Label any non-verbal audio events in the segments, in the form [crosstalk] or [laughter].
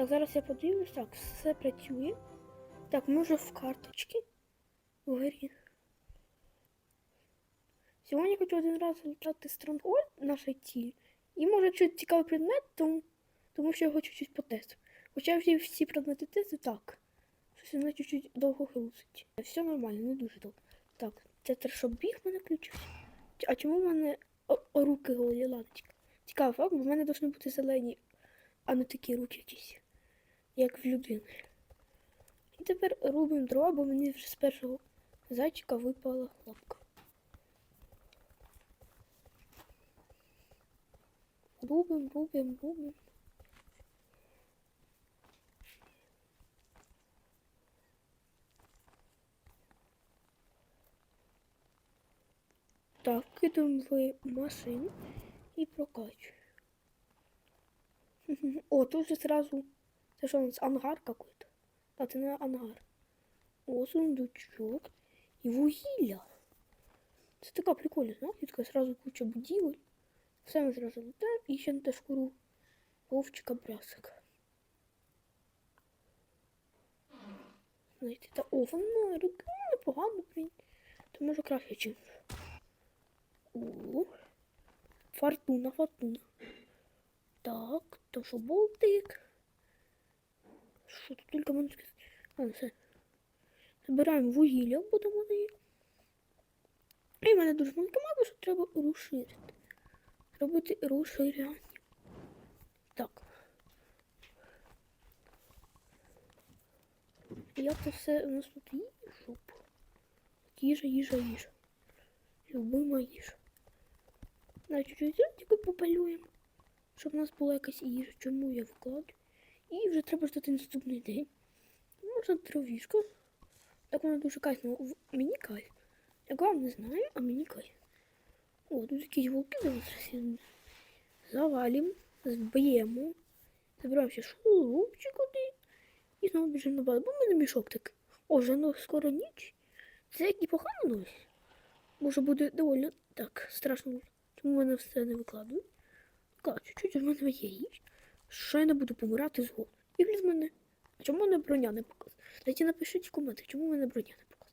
Так, зараз я подивлюсь. Так, все працює. Так, може в карточки. Вгорі. Сьогодні хочу один раз летати Stronghold на сайті. І може, якщо цікавий предмет, то, тому що я хочу щось потестити. Хоча всі, всі предмети тесту так. Щось вона чуть-чуть довго глусить. Все нормально, не дуже довго. Так, це те, щоб біг в мене включився. А чому в мене о- о, руки голі ладочка? Цікавий факт, бо в мене повинні бути зелені, а не такі руки якісь, як в людини. І тепер робимо дрова, бо мені вже з першого зайчика випала лапка. Рубим, рубим, рубим. Так, кидаємо в машину і прокачуємо. [laughs] О, тут же сразу... Це що у нас ангар какой-то? А, це не ангар. О, сундучок і вугілля. Це така прикольна знахідка, сразу куча будівель. Все ми зразу летаємо і ще на шкуру вовчика брасика. Знаєте, та о, вона руки ну, непогано, блін. То може краще, чим. О, фортуна, фортуна. Так, то що болтик. Що тут тільки можна? А, все. Забираємо вугілля, будемо неї. І в мене дуже маленька мапа, що треба розширити. Робити розширяння. Так. Як це все у нас тут їжу? Їжа, їжа, їжа. Любима їжа. На чуть-чуть тільки попалюємо, щоб у нас була якась їжа, чому я вкладу. І вже треба ждати наступний день. Можна травішку. Так вона дуже кайфна. В- Мені кайф. Я вам не знаю, а мені кайф. О, тут якісь волки зараз завалимо, зб'ємо, забираємо ще шурупчик один і знову біжимо на базу. Бо в мене мішок так. О, вже ну, скоро ніч. Це як і погано новость. Може буде доволі так страшно. Тому мене все не викладую. Так, чуть-чуть в мене є їж. Що я не буду помирати з голоду. І в мене. А чому мене броня не показує? Дайте напишіть в коменти, чому мене броня не показує.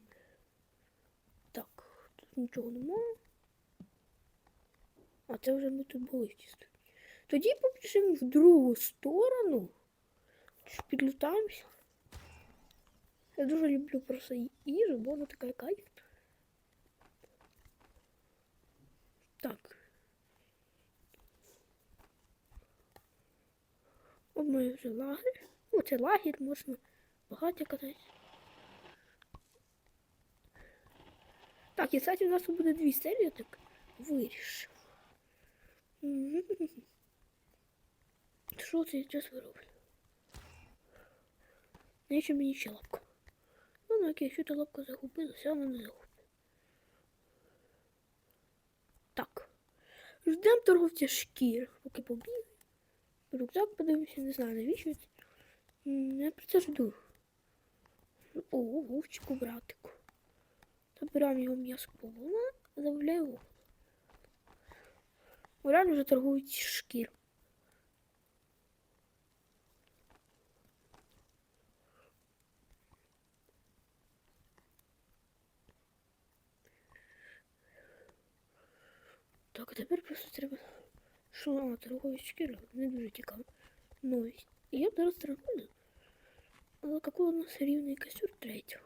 [laughs] Так, тут нічого немає. А це вже ми тут були чисто. Тоді побіжимо в другу сторону. Чи Підлутаємося. Я дуже люблю просто їжу, бо вона така кайф. Так. Ми вже лагерь. Ну, це лагерь, можна багато кататися. Так, і кстати, у нас буде дві серії, так вирішив. Що це я зараз роблю? Навіщо мені ще лапка? Ну, ну, окей, якщо та лапка загубилася, вона не загубила. Так. Ждемо торговця шкір, поки побіг. Рюкзак подивимося, не знаю, навіщо це. Я про це жду. О, вовчику, братику. Забираємо його м'ясо полона, забавляю його. Реально вже торгують шкір. Так, тепер просто треба. Що а, торгують шкірою? Не дуже цікаво. Новість. І я б зараз торгую. Але какой у нас рівний костюр третього?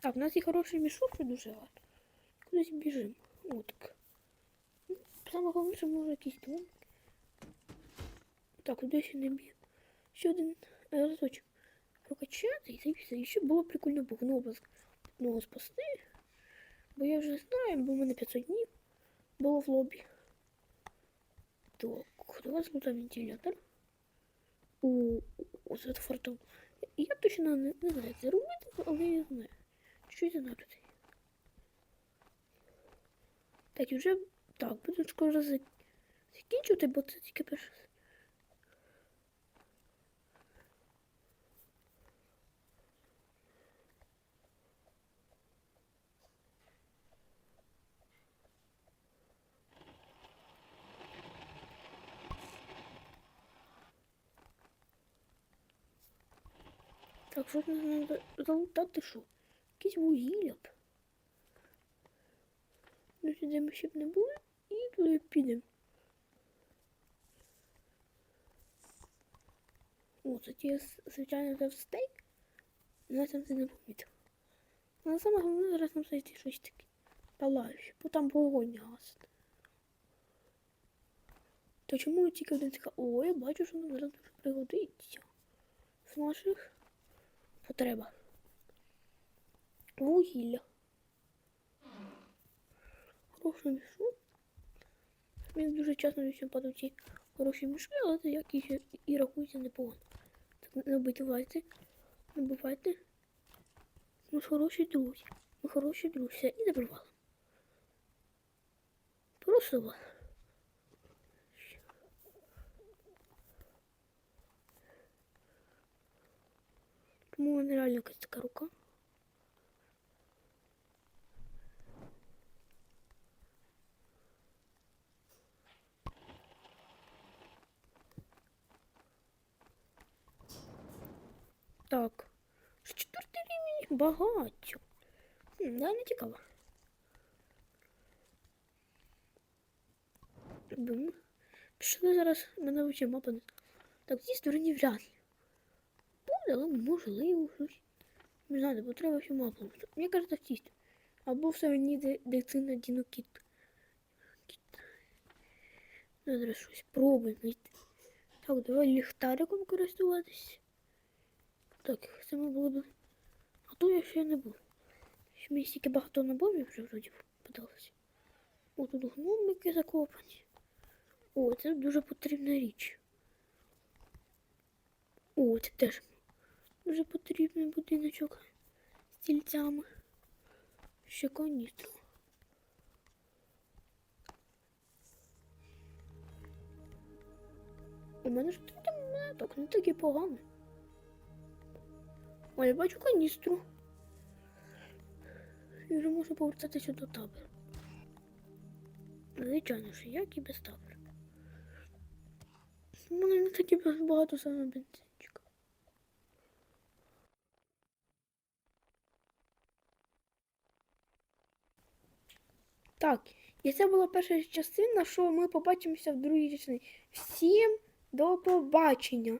Так, у нас є хороший мішок, що дуже гарно. Кудись біжимо. О, так. Ну, Саме головне, що може якийсь дом. Так, куди ще не б'є. Ще один разочок Прокачати і все. І ще було б прикольно бухного одного спасти. Бо я вже знаю, бо в мене 500 днів було в лобі. Так, у вас тут вентилятор. О, о, це. Я точно не, не знаю, це робити, але я знаю. Чуть-чуть знаю тут. Так, і вже так, буду скоро зак- закінчувати, бо це тільки перше. Так, що нам треба залутати що? Якісь вугілля б. Ну, сюди ми ще б не були і туди підемо. О, це ті, звичайно, це стейк. Я там це не помітив. Але саме головне зараз нам знайти щось таке палаюче, бо там вогонь гасить. То чому тільки один така, о, я бачу, що нам зараз дуже пригодиться в наших потребах. Вугілля. Хороший мішок. Він дуже часто всім падають ці хороші мішки, але це як і, рахується непогано. Так не вбивайте, не бувайте. Ми хороші друзі. Ми хороші друзі. Все, і забивали. Просто вас. Тому в мене реально якась така рука. Так. Ж Четвертий рівень багаття. Хм, да, не цікаво. Бум. Пішли зараз мене мапа. Так, ці стороні вряд ли. Але можливо щось. Не знаю, бо треба всю мапу. Мені в тісті. Або в стороні, де, це на дінокіт. Кіт. Ну, зараз щось пробуємо. Так, давай ліхтариком користуватись. Так, це ми були б. А то я ще не був. Що мені стільки багато наборів вже вроді подалося. О, тут гномики закопані. О, це дуже потрібна річ. О, це теж дуже потрібний будиночок з стільцями. Ще каністру. У мене ж тут монеток, не такі погані. О, я бачу каністру. І вже можу повертатися до табору. Звичайно ж, як і без табору. У мене не такі багато саме бензинчика. Так, і це була перша частина, що ми побачимося в другій частині. Всім до побачення!